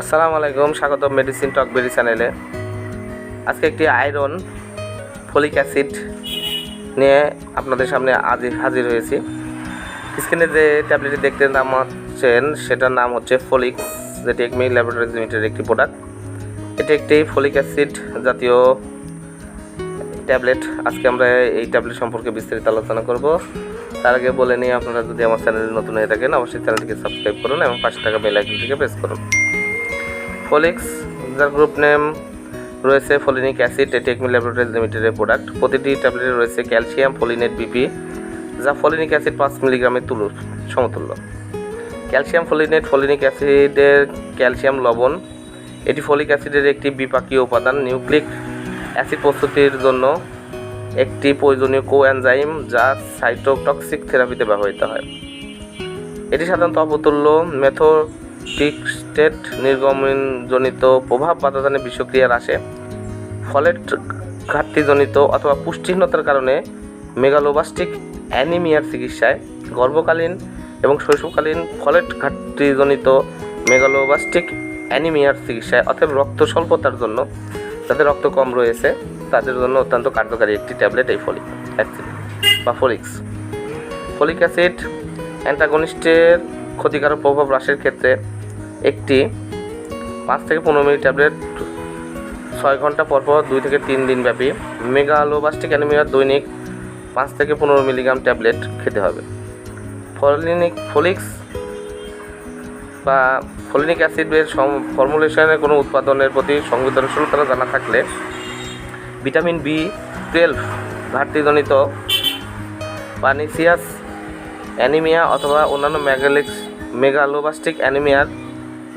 আসসালামু আলাইকুম স্বাগত মেডিসিন টক বেরি চ্যানেলে আজকে একটি আয়রন ফলিক অ্যাসিড নিয়ে আপনাদের সামনে আজ, হাজির হয়েছি। স্ক্রিনে যে ট্যাবলেটটি দেখতে নাম হচ্ছেন সেটার নাম হচ্ছে ফলিক্স যেটি একমি ল্যাবরেটরিজ লিমিটেড একটি প্রোডাক্ট এটি একটি ফলিক অ্যাসিড জাতীয় ট্যাবলেট আজকে আমরা এই ট্যাবলেট সম্পর্কে বিস্তারিত আলোচনা করব। তার আগে বলে নিয়ে আপনারা যদি আমার চ্যানেলে নতুন হয়ে থাকেন, অবশ্যই চ্যানেলটিকে সাবস্ক্রাইব করুন এবং পাশে থাকা বেল আইকনটিকে প্রেস করুন। ফলিক্স যার গ্রুপ নেম রয়েছে ফলিনিক অ্যাসিড এটি একমি ল্যাবরেটরিজ লিমিটেডের প্রোডাক্ট প্রতিটি ট্যাবলেটে রয়েছে ক্যালসিয়াম ফলিনেট বিপি যা ফলিনিক অ্যাসিড পাঁচ মিলিগ্রামের তুলু সমতুল্য। ক্যালসিয়াম ফলিনেট ফলিনিক অ্যাসিডের ক্যালসিয়াম লবণ, এটি ফলিক অ্যাসিডের একটি বিপাকীয় উপাদান নিউক্লিক অ্যাসিড প্রস্তুতির জন্য একটি প্রয়োজনীয় কোএনজাইম যা সাইটোটক্সিক থেরাপিতে ব্যবহৃত হয়। এটি সাধারণত অপতুল্য মেথোটিকস্টেট নির্গমনজনিত প্রভাব বাধাদানে বিষক্রিয়া হ্রাসে ফলেট ঘাটতিজনিত অথবা পুষ্টিহীনতার কারণে মেগালোবাস্টিক অ্যানিমিয়ার চিকিৎসায় গর্ভকালীন এবং শৈশবকালীন ফলেট ঘাটতিজনিত মেগালোবাস্টিক অ্যানিমিয়ার চিকিৎসায় অথবা রক্ত স্বল্পতার জন্য যাদের রক্ত কম রয়েছে। তাদের জন্য অত্যন্ত কার্যকারী একটি ট্যাবলেট এই ফলিক অ্যাসিড বা ফলিক্স। ফলিক অ্যাসিড অ্যান্টাগনিস্টের ক্ষতিকারক প্রভাব হ্রাসের ক্ষেত্রে একটি পাঁচ থেকে পনেরো মিনিট ট্যাবলেট, ছয় ঘণ্টা পর পর দুই থেকে তিন দিন ব্যাপী মেগা মেগালোবাস্টিক অ্যানিমিয়ার দৈনিক পাঁচ থেকে পনেরো মিলিগ্রাম ট্যাবলেট খেতে হবে। ফলিনিক, ফলিক্স বা ফলিনিক অ্যাসিডের ফর্মুলেশনের কোনো উৎপাদনের প্রতি সংবেদনশীলতা জানা থাকলে ভিটামিন বি টুয়েলভ ঘাটতিজনিত পানিসিয়াস অ্যানিমিয়া অথবা অন্যান্য ম্যাগালিক্স মেগালোবাস্টিক অ্যানিমিয়ার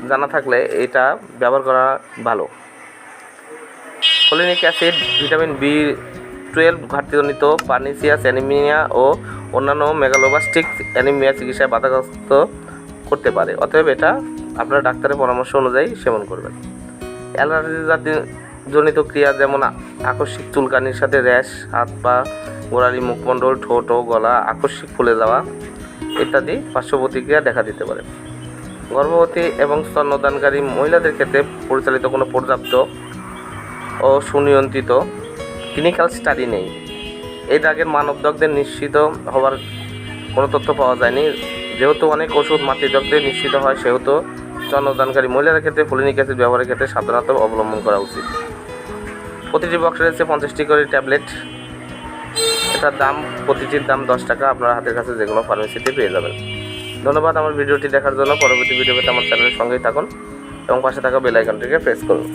জানা থাকলে এটা ব্যবহার করা ভালো। Folinic acid, vitamin B twelve ঘাটতিজনিত, pernicious anaemia ও অন্যান্য মেগালোবাস্টিক অ্যানিমিয়া চিকিৎসায় বাধাগ্রস্ত করতে পারে। অতএব এটা আপনার ডাক্তারের পরামর্শ অনুযায়ী সেবন করবেন। অ্যালার্জি জাতীয় জনিত ক্রিয়া যেমন আকস্মিক চুলকানির সাথে র্যাশ, হাত পা, গোড়ালি, মুখমণ্ডল, ঠোঁট ও গলা আকস্মিক ফুলে যাওয়া ইত্যাদি পার্শ্ব প্রতিক্রিয়া দেখা দিতে পারে। গর্ভবতী এবং স্তন্যদানকারী মহিলাদের ক্ষেত্রে পরিচালিত কোনো পর্যাপ্ত ও সুনিয়ন্ত্রিত ক্লিনিক্যাল স্টাডি নেই। এই দাগের মানবদগ্ধের নিশ্চিত হওয়ার কোনো তথ্য পাওয়া যায়নি। যেহেতু অনেক ওষুধ মাতৃদগ্ধে নিশ্চিত হয়, সেহেতু স্তন্যদানকারী মহিলাদের ক্ষেত্রে ফলিনিক অ্যাসিড ব্যবহারের ক্ষেত্রে সাবধানতা অবলম্বন করা উচিত। প্রতিটি বক্সে রয়েছে পঞ্চাশটি করে ট্যাবলেট এটার দাম, প্রতিটির দাম দশ টাকা। আপনার হাতের কাছে যে কোনো ফার্মেসিতে পেয়ে যাবেন। ধন্যবাদ আমার ভিডিওটি দেখার জন্য। পরবর্তী ভিডিওতে আমার চ্যানেলের সঙ্গেই থাকুন এবং পাশে থাকা বেল আইকনটিকে প্রেস করুন।